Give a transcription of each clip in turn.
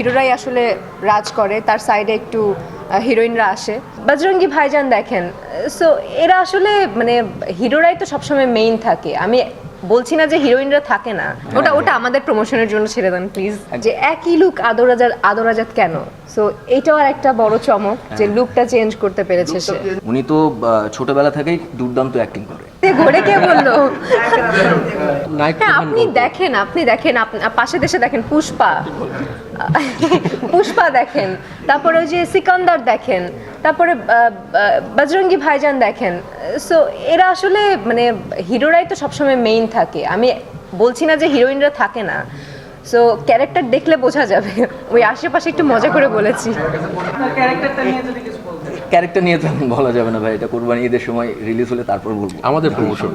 হিরোরাই আসলে রাজ করে তার সাইডে একটু হিরোইনরা আসে। বজরঙ্গি ভাইজান দেখেন সো এরা আসলে মানে হিরোরাই তো সবসময় মেইন থাকে। আমি বলছি না যে হিরোইনরা থাকে না। ওটা ওটা আমাদের প্রমোশনের জন্য ছেড়ে দেন প্লিজ যে একই লুক আদরাজাত আদরাজাত কেন? সো এটাও আর একটা বড় চমক যে লুকটা চেঞ্জ করতে পেরেছে সে। উনি তো ছোটবেলা থেকেই দুর্দান্ত অ্যাক্টিং করে। এ ঘোরে কে বলল? হ্যাঁ আপনি দেখেন আপনি দেখেন পাশে দেশে দেখেন পুষ্পা। পুষ্পা দেখেন তারপরে ওই যে সিকান্দার দেখেন তারপরে বজরঙ্গি ভাইজান দেখেন। সো এরা আসলে মানে হিরোরাই তো সবসময় মেইন থাকে। আমি বলছি না যে হিরোইনরা থাকে না। সো ক্যারেক্টার দেখলে বোঝা যাবে। ওই আশেপাশে একটু মজা করে বলেছি। ক্যারেক্টার নিয়ে তো বলা যাবে না ভাই এটা কোরবানি ঈদের সময় রিলিজ হলে তারপর বলব। আমাদের প্রমোশন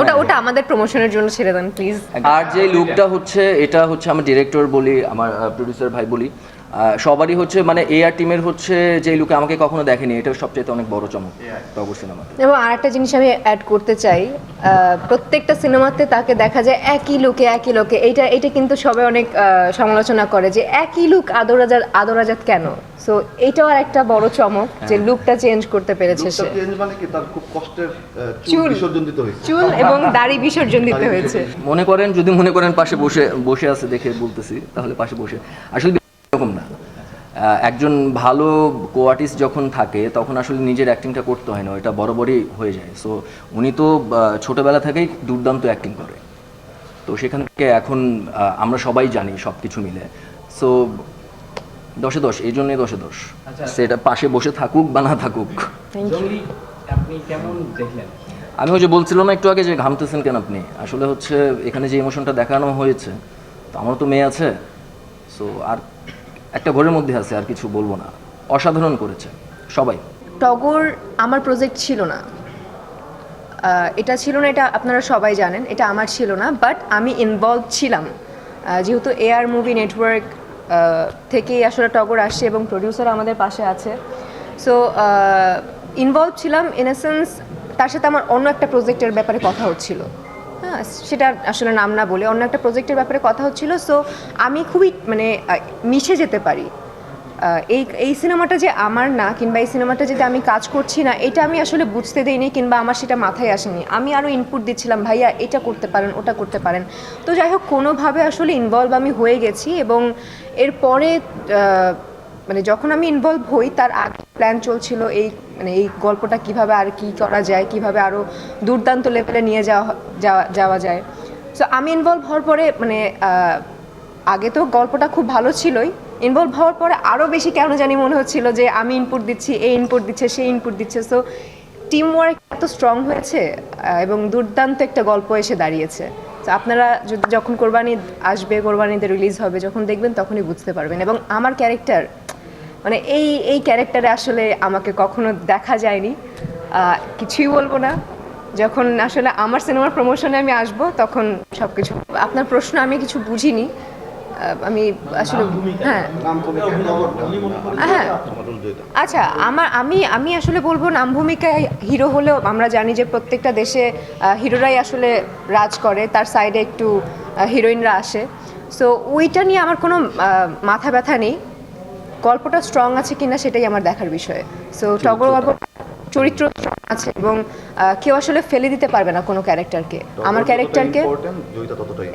ওটা ওটা আমাদের প্রমোশনের জন্য ছেড়ে দেন প্লিজ আর যে লুকটা হচ্ছে এটা হচ্ছে আমার ডিরেক্টর বলি আমার প্রডিউসার ভাই বলি। সবারই হচ্ছে মানে এ আর টিমের হচ্ছে যে লুকে আমাকে কখনো দেখেনি এটা সবচেয়ে অনেক বড় চমক টগর সিনেমা এবং আরেকটা জিনিস আমি অ্যাড করতে চাই প্রত্যেকটা সিনেমাতে তাকে দেখা যায় একই লুকে একই লোকে এইটা এটা কিন্তু সবাই অনেক সমালোচনা করে যে একই লুক আদরাজাত আদরাজাত কেন? সো এইটাও আর একটা বড় চমক যে লুকটা চেঞ্জ করতে পেরেছে সে। লুকটা চেঞ্জ মানে কি? তার খুব কষ্টের চুল। বিসর্জন দিতে হয়েছে। চুল এবং দাড়ি বিসর্জন দিতে হয়েছে। মনে করেন যদি মনে করেন পাশে বসে বসে আছে দেখে বলতেছি তাহলে পাশে বসে। আসলে একজন ভালো কো আর্টিস্ট যখন থাকে তখন আসলে নিজের অ্যাক্টিংটা করতে হয় না এটা বরাবরই হয়ে যায়। সো উনি তো ছোটবেলা থেকেই দুর্দান্ত অ্যাক্টিং করে। তো সেখান থেকে এখন আমরা সবাই জানি সব কিছু মিলে। সো দশে দশ এই জন্যই দশে দশ সেটা পাশে বসে থাকুক বা না থাকুক। জঙ্গলি আপনি কেমন দেখলেন? আমি ওই যে বলছিলাম না একটু আগে যে ঘামতেছেন কেন আপনি? আসলে হচ্ছে এখানে যে ইমোশনটা দেখানো হয়েছে তো আমারও তো মেয়ে আছে। সো আর একটা ঘরের মধ্যে আছে, আর কিছু বলব না। অসাধারণ করেছে, সবাই। টগর আমার প্রজেক্ট ছিল না। এটা ছিল না, এটা আপনারা সবাই জানেন, এটা আমার ছিল না বাট আমি ইনভলভ ছিলাম। যেহেতু এআর মুভি নেটওয়ার্ক থেকেই আসলে টগর আসছে এবং প্রডিউসার আমাদের পাশে আছে। সো ইনভলভ ছিলাম ইন এ সেন্স তার সাথে আমার অন্য একটা প্রজেক্টের ব্যাপারে কথা হচ্ছিল। সেটা আসলে নাম না বলে, অন্য একটা প্রজেক্টের ব্যাপারে কথা হচ্ছিল সো আমি খুবই মানে মিশে যেতে পারি। এই এই সিনেমাটা যে আমার না, কিংবা এই সিনেমাটা যেটা আমি কাজ করছি না, এটা আমি আসলে বুঝতে দেইনি, কিংবা আমার সেটা মাথায় আসেনি। আমি আরও ইনপুট দিচ্ছিলাম, ভাইয়া, এটা করতে পারেন, ওটা করতে পারেন। তো যাই হোক, কোনোভাবে আসলে ইনভলভ আমি হয়ে গেছি এবং এরপরে মানে যখন আমি ইনভলভ হই, তার আগে প্ল্যান চলছিল এই মানে এই গল্পটা কীভাবে আর কি করা যায়, কীভাবে আরও দুর্দান্ত লেভেলে নিয়ে যাওয়া যাওয়া যায়। সো আমি ইনভলভ হওয়ার পরে মানে আগে তো গল্পটা খুব ভালো ছিলই। ইনভলভ হওয়ার পরে আরও বেশি কেন জানি মনে হচ্ছিল যে, আমি ইনপুট দিচ্ছি এই ইনপুট দিচ্ছে সেই ইনপুট দিচ্ছে। সো টিম ওয়ার্ক এত স্ট্রং হয়েছে এবং দুর্দান্ত একটা গল্প এসে দাঁড়িয়েছে। তো আপনারা যদি যখন কোরবানি আসবে, কোরবানিতে রিলিজ হবে, যখন দেখবেন তখনই বুঝতে পারবেন। এবং আমার ক্যারেক্টার মানে এই এই ক্যারেক্টারে আসলে আমাকে কখনো দেখা যায়নি। কিছুই বলব না। যখন আসলে আমার সিনেমার প্রমোশনে আমি আসব তখন সব কিছু আপনার প্রশ্ন আমি কিছু বুঝিনি। আমি আসলে হ্যাঁ। হ্যাঁ। আচ্ছা আমার আমি আমি আসলে বলব নাম ভূমিকায় হিরো হলেও আমরা জানি যে প্রত্যেকটা দেশে হিরোরাই আসলে রাজ করে তার সাইডে একটু হিরোইনরা আসে। সো ওইটা নিয়ে আমার কোনো মাথা ব্যথা নেই। গল্পটা স্ট্রং আছে কিনা সেটাই আমার দেখার বিষয়। সো টগর গল্প চরিত্র আছে এবং কেউ আসলে ফেলে দিতে পারবে না কোনো ক্যারেক্টারকে আমার ক্যারেক্টারকে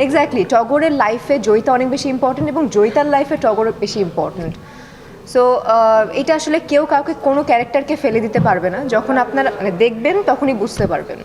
এক্স্যাক্টলি টগরের লাইফে জয়িতা অনেক বেশি ইম্পর্টেন্ট এবং জয়িতার লাইফে টগর বেশি ইম্পর্টেন্ট সো এটা আসলে কেউ কাউকে কোনো ক্যারেক্টারকে ফেলে দিতে পারবে না। যখন আপনারা মানে দেখবেন তখনই বুঝতে পারবেন।